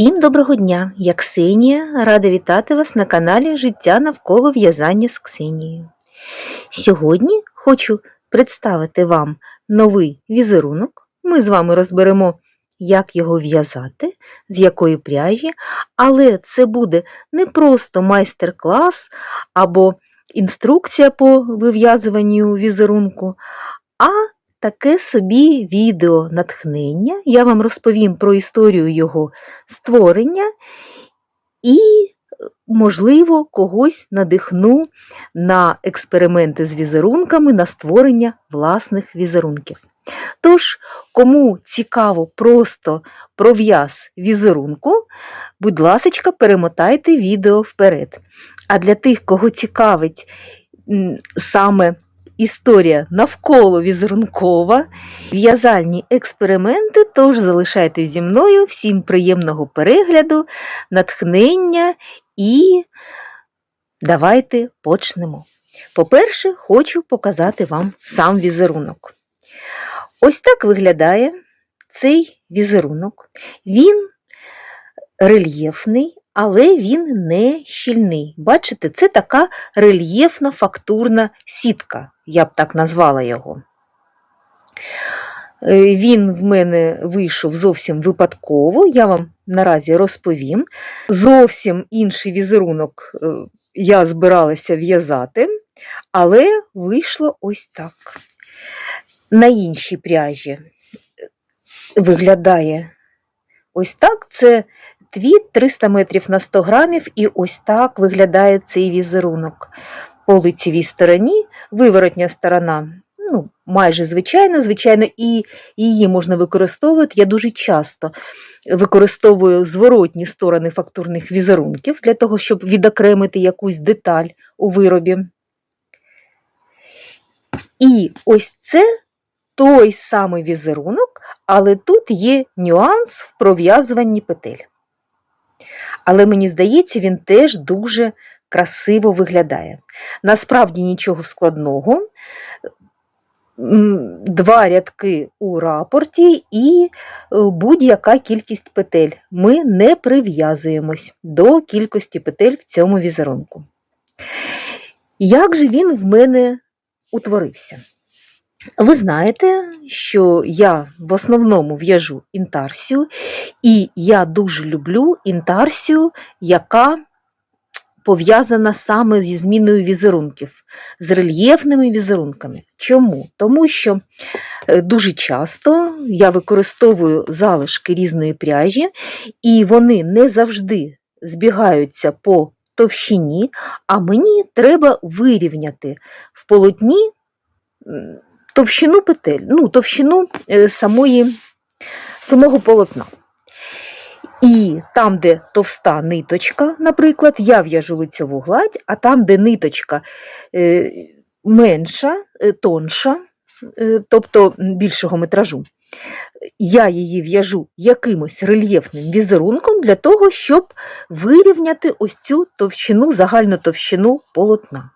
Всім доброго дня! Я Ксенія, рада вітати вас на каналі Життя навколо в'язання з Ксенією. Сьогодні хочу представити вам новий візерунок. Ми з вами розберемо, як його в'язати, з якої пряжі, але це буде не просто майстер-клас або інструкція по вив'язуванню візерунку, а таке собі відео натхнення. Я вам розповім про історію його створення і, можливо, когось надихну на експерименти з візерунками, на створення власних візерунків. Тож, кому цікаво просто про в'яз візерунку, будь ласка, перемотайте відео вперед. А для тих, кого цікавить саме історія навколо візерункова, в'язальні експерименти, тож залишайтесь зі мною, всім приємного перегляду, натхнення і давайте почнемо. По-перше, хочу показати вам сам візерунок. Ось так виглядає цей візерунок. Він рельєфний, але він не щільний. Бачите, це така рельєфна фактурна сітка, я б так назвала його. Е, Він в мене вийшов зовсім випадково, я вам наразі розповім. Зовсім інший візерунок е, я збиралася в'язати, але вийшло ось так. На іншій пряжі виглядає ось так. Це твіт 300 метрів на 100 грамів, і ось так виглядає цей візерунок. По лицевій стороні виворотня сторона ну, майже звичайна, звичайно, і її можна використовувати. Я дуже часто використовую зворотні сторони фактурних візерунків для того, щоб відокремити якусь деталь у виробі. І ось це той самий візерунок, але тут є нюанс в пров'язуванні петель. Але мені здається, він теж дуже красиво виглядає. Насправді нічого складного. Два рядки у рапорті і е, будь-яка кількість петель. Ми не прив'язуємось до кількості петель в цьому візерунку. Як же він в мене утворився? Ви знаєте, що я в основному в'яжу інтарсію, і я дуже люблю інтарсію, яка пов'язана саме зі зміною візерунків, з рельєфними візерунками. Чому? Тому що е, дуже часто я використовую залишки різної пряжі, і вони не завжди збігаються по товщині, а мені треба вирівняти в полотні товщину петель, ну, товщину е, самої, самого полотна. І там, де товста ниточка, наприклад, я в'яжу лицьову гладь, а там, де ниточка е, менша, е, тонша, е, тобто більшого метражу, я її в'яжу якимось рельєфним візерунком для того, щоб вирівняти ось цю товщину, загальну товщину полотна.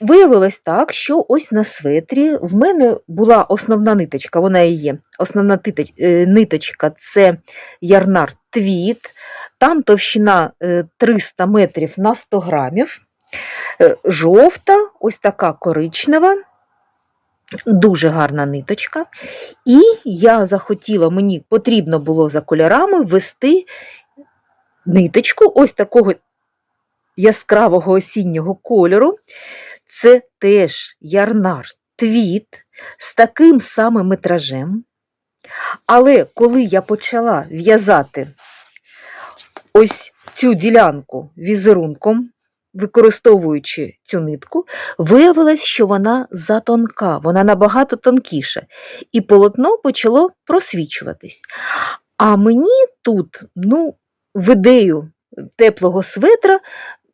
Виявилось так, що ось на светрі в мене була основна ниточка, вона і є. Основна е, ниточка це ярнар твіт, там товщина е, 300 метрів на 100 грамів, Е, жовта, ось така коричнева, дуже гарна ниточка. І я захотіла, мені потрібно було за кольорами ввести ниточку ось такого яскравого осіннього кольору. Це теж ярнар твіт з таким самим метражем. Але коли я почала в'язати ось цю ділянку візерунком, використовуючи цю нитку, виявилось, що вона затонка, вона набагато тонкіша, і полотно почало просвічуватись. А мені тут, ну, в ідею теплого светра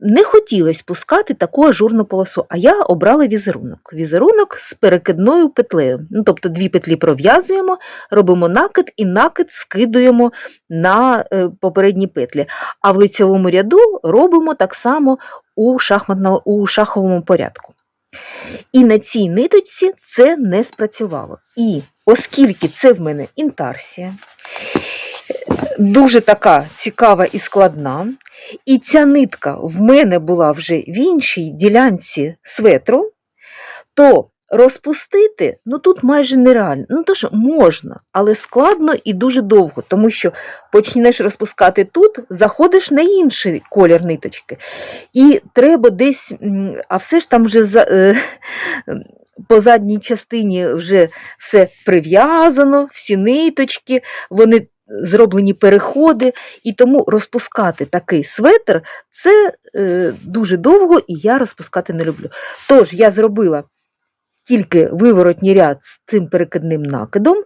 не хотілося пускати таку ажурну полосу, а я обрала візерунок. Візерунок з перекидною петлею. Ну, тобто дві петлі пров'язуємо, робимо накид і накид скидуємо на е, попередні петлі. А в лицьовому ряду робимо так само у, у шаховому порядку. І на цій ниточці це не спрацювало. І оскільки це в мене інтарсія, дуже така цікава і складна. І ця нитка в мене була вже в іншій ділянці светру, то розпустити ну тут майже нереально. Ну, то що можна, але складно і дуже довго, тому що почнеш розпускати тут, заходиш на інший колір ниточки. І треба десь, а все ж там вже за, е, по задній частині вже все прив'язано, всі ниточки, вони зроблені переходи, і тому розпускати такий светр це е, дуже довго, і я розпускати не люблю. Тож я зробила тільки виворотній ряд з цим перекидним накидом,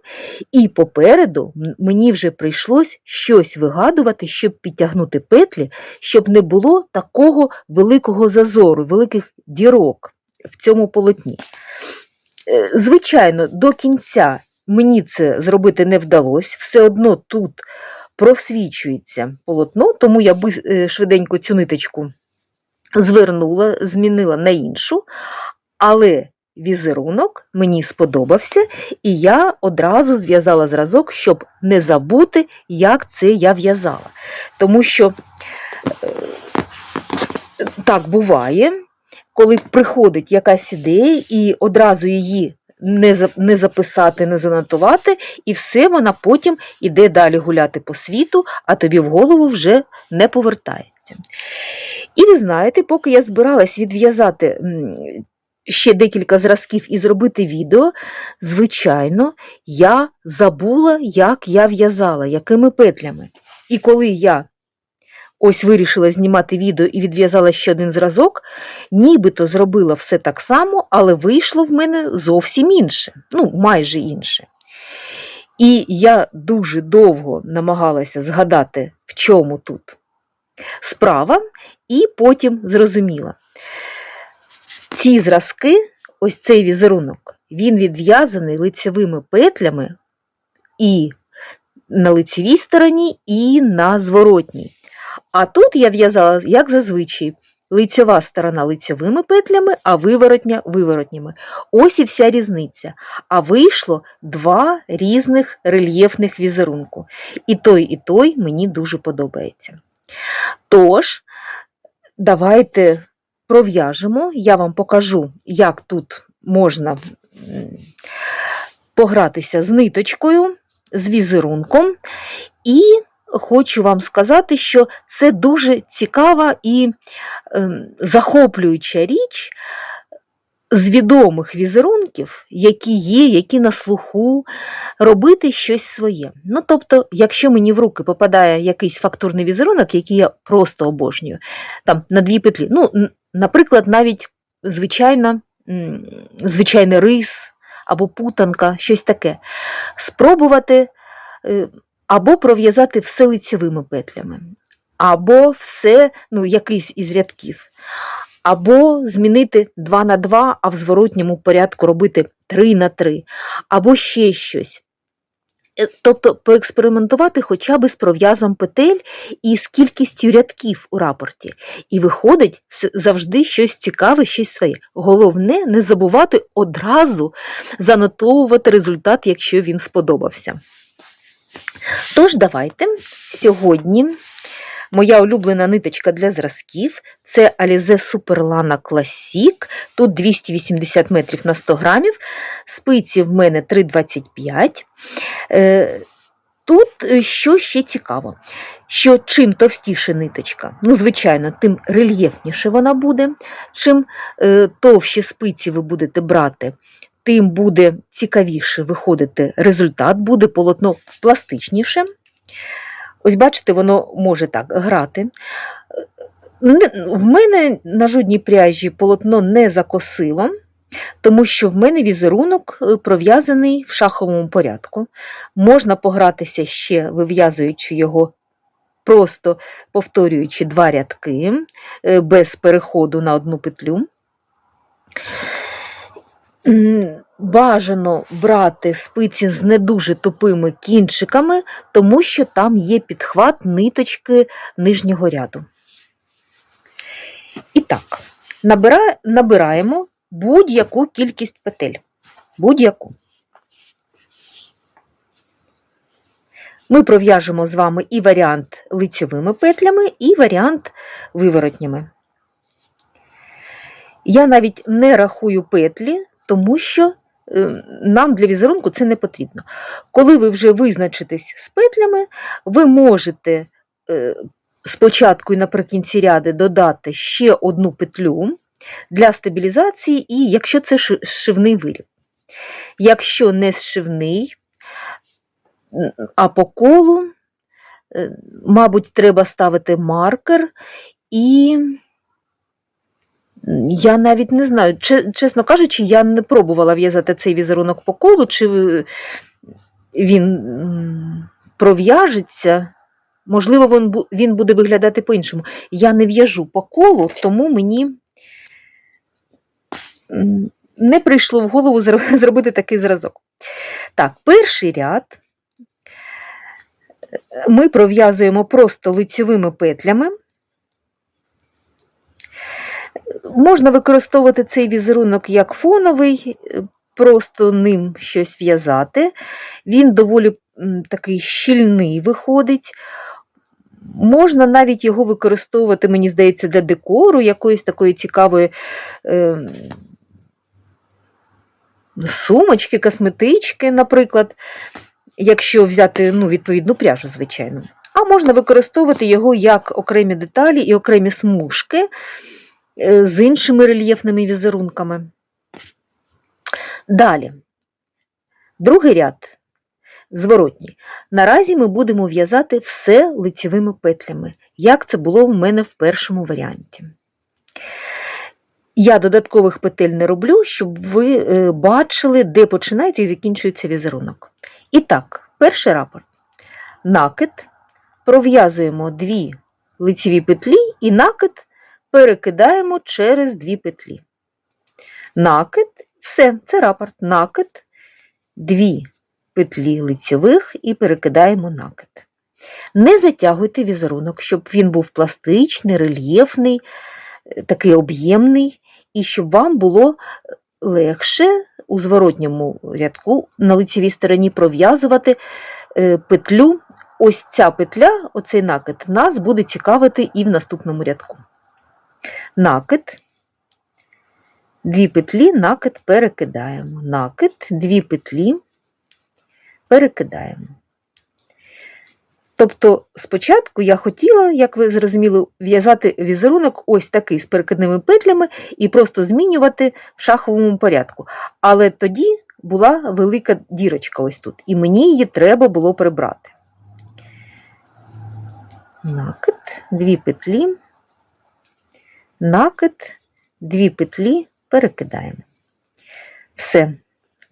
і попереду мені вже прийшлось щось вигадувати, щоб підтягнути петлі, щоб не було такого великого зазору, великих дірок в цьому полотні. Е, Звичайно, до кінця мені це зробити не вдалося, все одно тут просвічується полотно, тому я биз- е, швиденько цю ниточку звернула, змінила на іншу, але візерунок мені сподобався, і я одразу зв'язала зразок, щоб не забути, як це я в'язала. Тому що е, так буває, коли приходить якась ідея і одразу її не, не записати, не занотувати, і все вона потім іде далі гуляти по світу, а тобі в голову вже не повертається. І ви знаєте, поки я збиралась відв'язати ще декілька зразків і зробити відео, звичайно, я забула, як я в'язала, якими петлями. І коли я ось вирішила знімати відео і відв'язала ще один зразок, нібито зробила все так само, але вийшло в мене зовсім інше, ну, майже інше. І я дуже довго намагалася згадати, в чому тут справа, і потім зрозуміла. Ці зразки, ось цей візерунок, він відв'язаний лицевими петлями і на лицевій стороні, і на зворотній. А тут я в'язала, як зазвичай, лицьова сторона лицьовими петлями, а виворотня виворотніми. Ось і вся різниця. А вийшло два різних рельєфних візерунку. І той, і той мені дуже подобається. Тож, давайте пров'яжемо, я вам покажу, як тут можна погратися з ниточкою, з візерунком. І хочу вам сказати, що це дуже цікава і ем, захоплююча річ з відомих візерунків, які є, які на слуху, робити щось своє. Ну, тобто, якщо мені в руки попадає якийсь фактурний візерунок, який я просто обожнюю, там на дві петлі, ну, наприклад, навіть звичайна, звичайний рис або путанка, щось таке, спробувати е, або пров'язати все лицевими петлями, або все, ну, якийсь із рядків, або змінити 2 на 2, а в зворотньому порядку робити 3 на 3, або ще щось. Е, Тобто поекспериментувати хоча б з пров'язом петель і з кількістю рядків у рапорті. І виходить завжди щось цікаве, щось своє. Головне не забувати одразу занотовувати результат, якщо він сподобався. Тож давайте сьогодні моя улюблена ниточка для зразків це Alize Superlana Classic. Тут 280 метрів на 100 грамів. Спиці в мене 3,25. Е, Тут е, що ще цікаво, що чим товстіше ниточка, ну, звичайно, тим рельєфніше вона буде. Чим е, товщі спиці ви будете брати, тим буде цікавіше виходити результат, буде полотно пластичніше. Ось бачите, воно може так грати. В мене на жодній пряжі полотно не закосило, тому що в мене візерунок е, пров'язаний в шаховому порядку. Можна погратися ще, вив'язуючи його, просто повторюючи два рядки е, без переходу на одну петлю. Бажано брати спиці з не дуже тупими кінчиками, тому що там є підхват ниточки нижнього ряду. І так, набираємо будь-яку кількість петель. Будь-яку. Ми пров'яжемо з вами і варіант лицьовими петлями, і варіант виворотніми. Я навіть не рахую петлі, тому що е, нам для візерунку це не потрібно. Коли ви вже визначитесь з петлями, ви можете е, спочатку і наприкінці ряди додати ще одну петлю для стабілізації, і якщо це ши- зшивний виріб. Якщо не зшивний, а по колу, е, мабуть, треба ставити маркер і. Я навіть не знаю, чесно кажучи, я не пробувала в'язати цей візерунок по колу, чи він пров'яжеться. Можливо, він, буде виглядати по-іншому. Я не в'яжу по колу, тому мені не прийшло в голову зробити такий зразок. Так, перший ряд ми пров'язуємо просто лицьовими петлями. Можна використовувати цей візерунок як фоновий, е, просто ним щось в'язати. Він доволі такий щільний виходить. Можна навіть його використовувати, мені здається, для декору, якоїсь такої цікавої е, сумочки, косметички, наприклад, якщо взяти ну, відповідну пряжу, звичайно. А можна використовувати його як окремі деталі і окремі смужки з іншими рельєфними візерунками. Далі, другий ряд зворотній. Наразі ми будемо в'язати все лицевими петлями, як це було в мене в першому варіанті. Я додаткових петель не роблю, щоб ви е, бачили, де починається і закінчується візерунок. І так, перший рапорт. Накид, пров'язуємо дві лицеві петлі і накид перекидаємо через дві петлі. Накид, все, це рапорт. Накид, дві петлі лицьових і перекидаємо накид. Не затягуйте візерунок, щоб він був пластичний, рельєфний, е, такий об'ємний, і щоб вам було легше у зворотньому рядку на лицевій стороні пров'язувати е, петлю. Ось ця петля, оцей накид, нас буде цікавити і в наступному рядку. Накид, дві петлі, накид перекидаємо. Накид, дві петлі, перекидаємо. Тобто, спочатку я хотіла, як ви зрозуміли, в'язати візерунок ось такий з перекидними петлями і просто змінювати в шаховому порядку. Але тоді була велика дірочка ось тут, і мені її треба було прибрати. Накид, дві петлі, накид, дві петлі, перекидаємо. Все,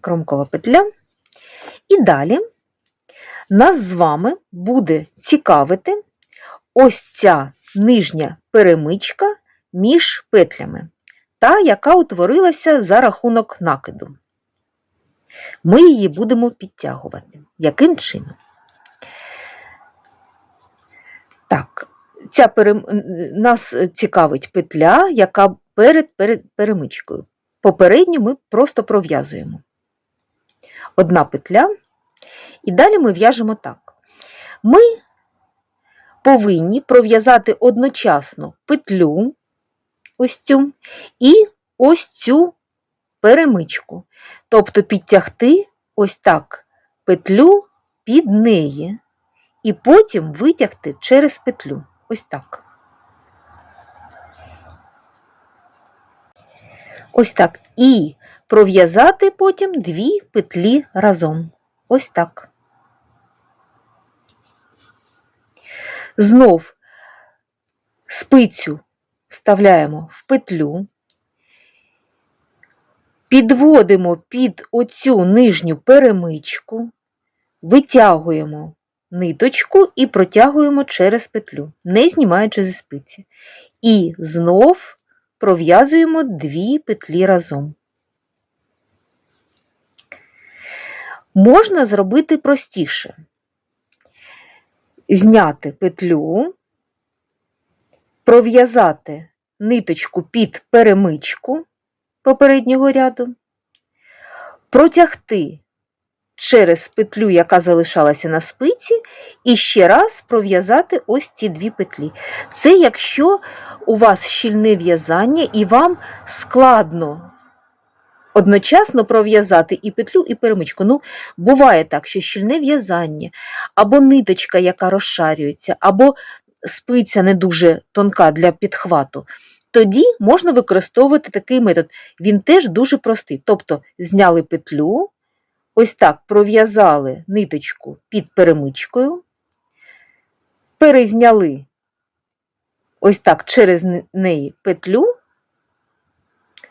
кромкова петля. І далі нас з вами буде цікавити ось ця нижня перемичка між петлями, та, яка утворилася за рахунок накиду. Ми її будемо підтягувати. Яким чином? Так, ця перем... нас цікавить петля, яка перед, перед перемичкою. Попередню ми просто пров'язуємо. Одна петля, і далі ми в'яжемо так. Ми повинні пров'язати одночасно петлю, ось цю, і ось цю перемичку. Тобто підтягти ось так петлю під неї, і потім витягти через петлю. Ось так. Ось так. І пров'язати потім дві петлі разом. Ось так. Знов спицю вставляємо в петлю, підводимо під оцю нижню перемичку, витягуємо ниточку і протягуємо через петлю, не знімаючи зі спиці. І знов пров'язуємо дві петлі разом. Можна зробити простіше. Зняти петлю, пров'язати ниточку під перемичку попереднього ряду, протягти через петлю, яка залишалася на спиці, і ще раз пров'язати ось ці дві петлі. Це якщо у вас щільне в'язання і вам складно одночасно пров'язати і петлю, і перемичку. Ну, буває так, що щільне в'язання, або ниточка, яка розшарюється, або спиця не дуже тонка для підхвату. Тоді можна використовувати такий метод. Він теж дуже простий. Тобто зняли петлю, ось так пров'язали ниточку під перемичкою, перезняли ось так через неї петлю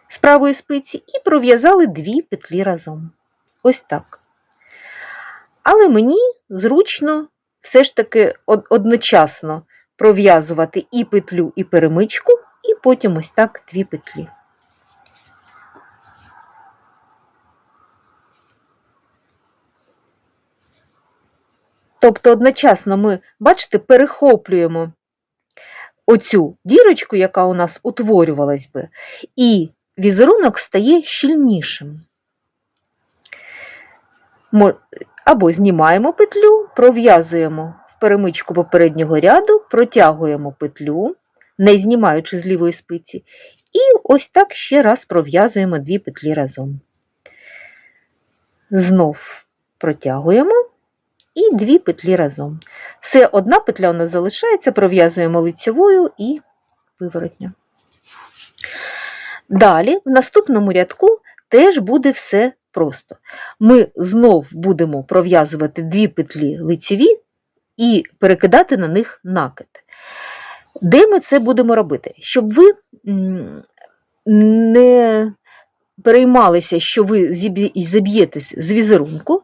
з правої спиці і пров'язали дві петлі разом. Ось так. Але мені зручно все ж таки одночасно пров'язувати і петлю, і перемичку, і потім ось так дві петлі. Тобто одночасно ми, бачите, перехоплюємо оцю дірочку, яка у нас утворювалась би, і візерунок стає щільнішим. Або знімаємо петлю, пров'язуємо в перемичку попереднього ряду, протягуємо петлю, не знімаючи з лівої спиці, і ось так ще раз пров'язуємо дві петлі разом. Знов протягуємо і дві петлі разом. Все, одна петля у нас залишається, пров'язуємо лицьовою і виворотня. Далі, в наступному рядку теж буде все просто. Ми знов будемо пров'язувати дві петлі лицеві і перекидати на них накид. Де ми це будемо робити? Щоб ви не переймалися, що ви зіб'є- зіб'єтесь з візерунку,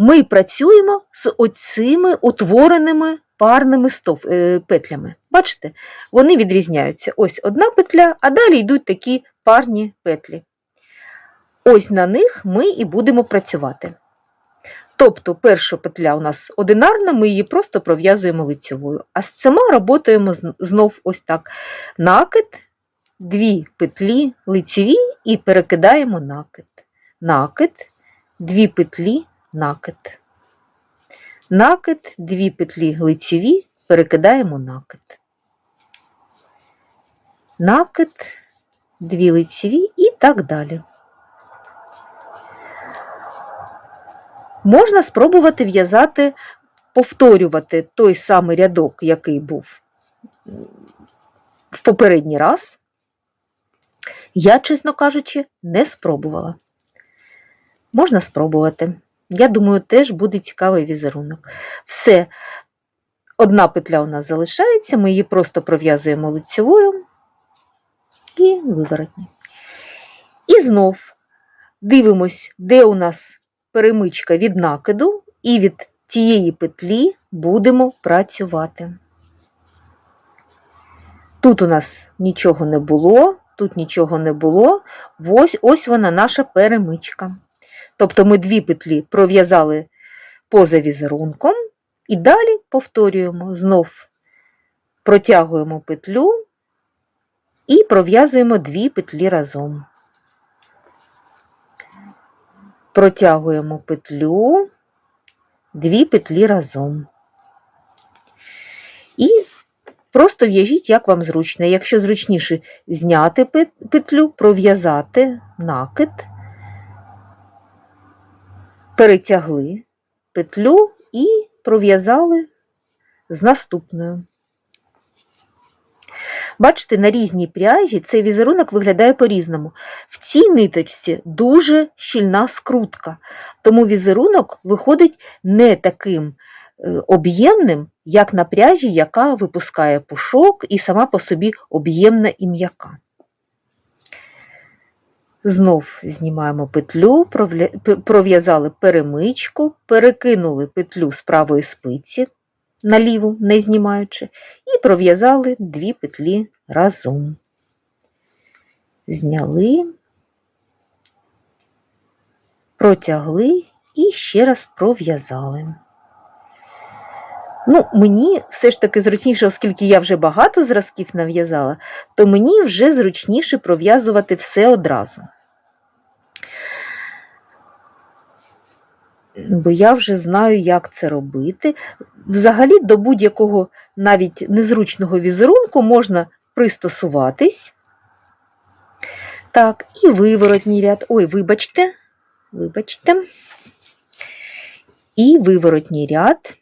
ми працюємо з оцими утвореними парними стов, е, петлями. Бачите, вони відрізняються. Ось одна петля, а далі йдуть такі парні петлі. Ось на них ми і будемо працювати. Тобто перша петля у нас одинарна, ми її просто пров'язуємо лицьовою. А з цими працюємо знов ось так. Накид, дві петлі лицеві і перекидаємо накид. Накид, дві петлі, накид. Накид, дві петлі лицеві, перекидаємо накид. Накид, дві лицеві і так далі. Можна спробувати в'язати, повторювати той самий рядок, який був в попередній раз. Я, чесно кажучи, не спробувала. Можна спробувати. Я думаю, теж буде цікавий візерунок. Все, одна петля у нас залишається, ми її просто пров'язуємо лицьовою і виворотні. І знов дивимось, де у нас перемичка від накиду, і від тієї петлі будемо працювати. Тут у нас нічого не було, тут нічого не було. Ось, ось вона наша перемичка. Тобто ми дві петлі пров'язали поза візерунком і далі повторюємо, знов протягуємо петлю і пров'язуємо дві петлі разом. Протягуємо петлю, дві петлі разом. І просто в'яжіть, як вам зручно. Якщо зручніше зняти петлю, пров'язати накид, перетягли петлю і пров'язали з наступною. Бачите, на різній пряжі цей візерунок виглядає по-різному. В цій ниточці дуже щільна скрутка, тому візерунок виходить не таким е, об'ємним, як на пряжі, яка випускає пушок і сама по собі об'ємна і м'яка. Знов знімаємо петлю, пров'язали перемичку, перекинули петлю з правої спиці на ліву, не знімаючи, і пров'язали дві петлі разом. Зняли, протягли і ще раз пров'язали. Ну, мені все ж таки зручніше, оскільки я вже багато зразків нав'язала, то мені вже зручніше пров'язувати все одразу. бо я вже знаю, як це робити. Взагалі, до будь-якого навіть незручного візерунку можна пристосуватись. Так, і виворотній ряд. Ой, вибачте, вибачте. І виворотній ряд.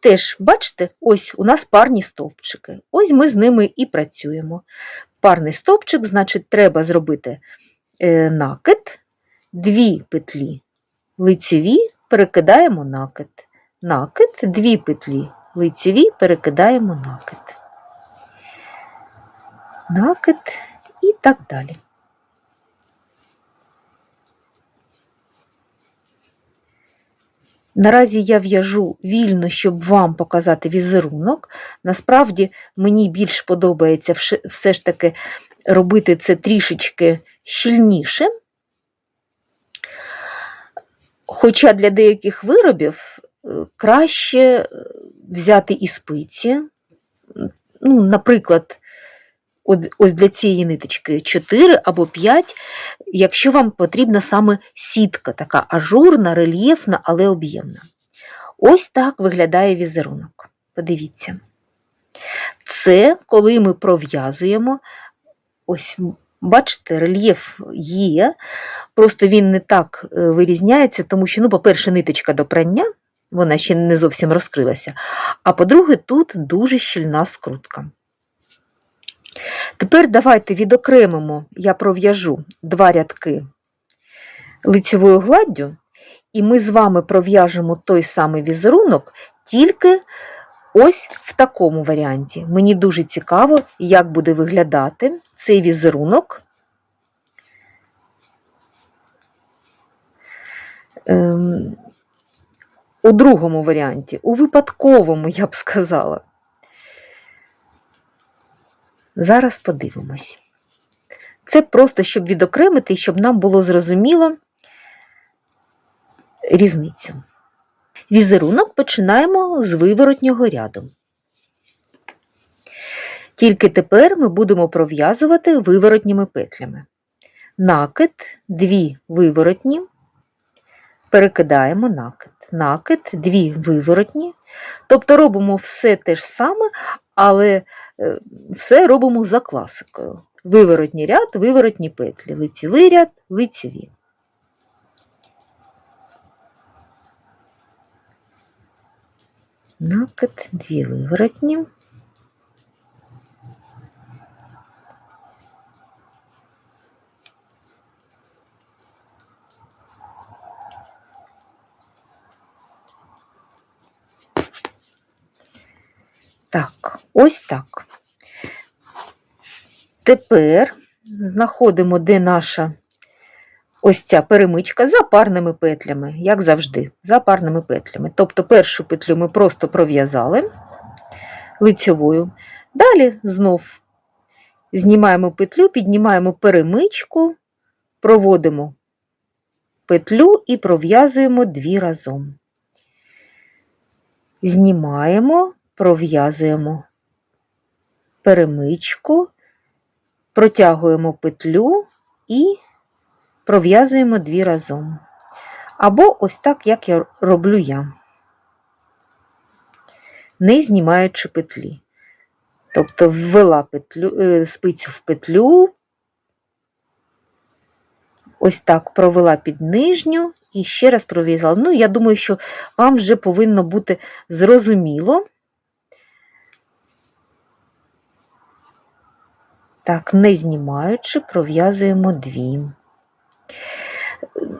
Теж, бачите, ось у нас парні стовпчики. Ось ми з ними і працюємо. Парний стовпчик, значить, треба зробити е, накид, дві петлі лицеві, перекидаємо накид. Накид, дві петлі лицеві, перекидаємо накид. Накид і так далі. Наразі я в'яжу вільно, щоб вам показати візерунок. Насправді мені більш подобається все ж таки робити це трішечки щільніше. Хоча для деяких виробів е, краще е, взяти і спиці. Ну, наприклад, ось для цієї ниточки 4 або 5, якщо вам потрібна саме сітка, така ажурна, рельєфна, але об'ємна. Ось так виглядає візерунок. Подивіться. Це коли ми пров'язуємо, ось бачите, рельєф є, просто він не так е, вирізняється, тому що, ну, по-перше, ниточка до прання, вона ще не зовсім розкрилася, а по-друге, тут дуже щільна скрутка. Тепер давайте відокремимо, я пров'яжу два рядки лицевою гладдю, і ми з вами пров'яжемо той самий візерунок, тільки ось в такому варіанті. Мені дуже цікаво, як буде виглядати цей візерунок. Ем, у другому варіанті, у випадковому, я б сказала. Зараз подивимось. Це просто, щоб відокремити, щоб нам було зрозуміло різницю. Візерунок починаємо з виворотнього ряду. Тільки тепер ми будемо пров'язувати виворотніми петлями. Накид, дві виворотні, перекидаємо накид. Накид, дві виворотні. Тобто робимо все те ж саме, але е, все робимо за класикою. Виворотній ряд, виворотні петлі, лицевий ряд, лицеві. Накид, дві виворотні. Так, ось так. Тепер знаходимо, де наша ось ця перемичка за парними петлями, як завжди, за парними петлями. Тобто першу петлю ми просто пров'язали лицьовою. Далі знов знімаємо петлю, піднімаємо перемичку, проводимо петлю і пров'язуємо дві разом. Знімаємо, пров'язуємо перемичку, протягуємо петлю і пров'язуємо дві разом. Або ось так, як я роблю я, не знімаючи петлі. Тобто ввела петлю, е, спицю в петлю, ось так провела під нижню і ще раз пров'язала. Ну, я думаю, що вам вже повинно бути зрозуміло. Так, не знімаючи, пров'язуємо дві.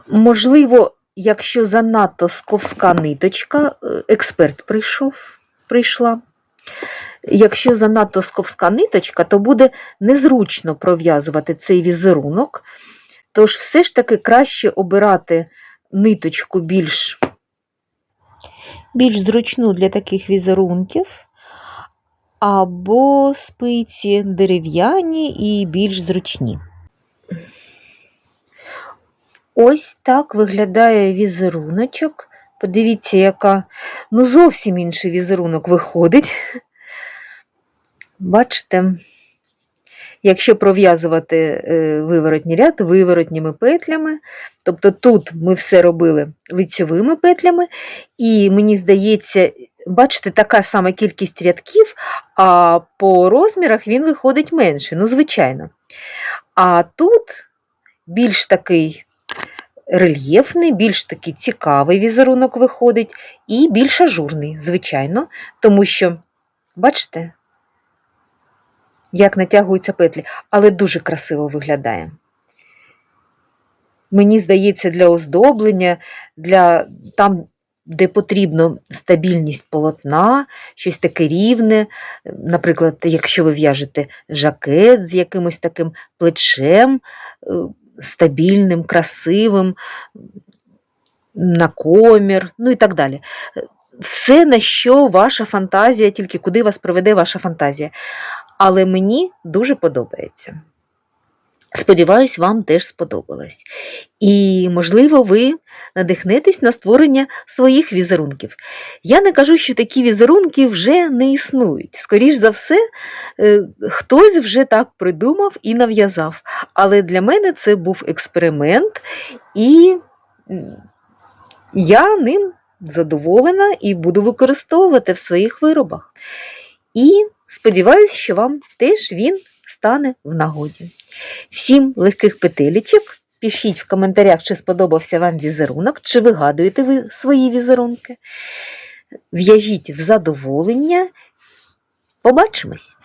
Можливо, якщо занадто сковська ниточка, е, експерт прийшов, прийшла. Якщо занадто сковська ниточка, то буде незручно пров'язувати цей візерунок. Тож все ж таки краще обирати ниточку більш, більш зручну для таких візерунків, або спиці дерев'яні і більш зручні. Ось так виглядає візеруночок. Подивіться, яка ну зовсім інший візерунок виходить. Бачите, Якщо пров'язувати е, виворотній ряд виворотніми петлями, тобто тут ми все робили лицьовими петлями, і мені здається, бачите, така сама кількість рядків, а по розмірах він виходить менше, ну, звичайно. А тут більш такий рельєфний, більш такий цікавий візерунок виходить, і більш ажурний, звичайно, тому що, бачите, як натягуються петлі, але дуже красиво виглядає. Мені здається, для оздоблення, для там, де потрібно стабільність полотна, щось таке рівне. Наприклад, якщо ви в'яжете жакет з якимось таким плечем, е, стабільним, красивим, на комір, ну і так далі. Все, на що ваша фантазія, тільки куди вас приведе ваша фантазія. Але мені дуже подобається. Сподіваюсь, вам теж сподобалось. І, можливо, ви надихнетесь на створення своїх візерунків. Я не кажу, що такі візерунки вже не існують. Скоріш за все, е, хтось вже так придумав і нав'язав. Але для мене це був експеримент, і я ним задоволена і буду використовувати в своїх виробах. І сподіваюся, що вам теж він стане в нагоді. Всім легких петелечок. Пишіть в коментарях, чи сподобався вам візерунок, чи вигадуєте ви свої візерунки. В'яжіть в задоволення. Побачимось!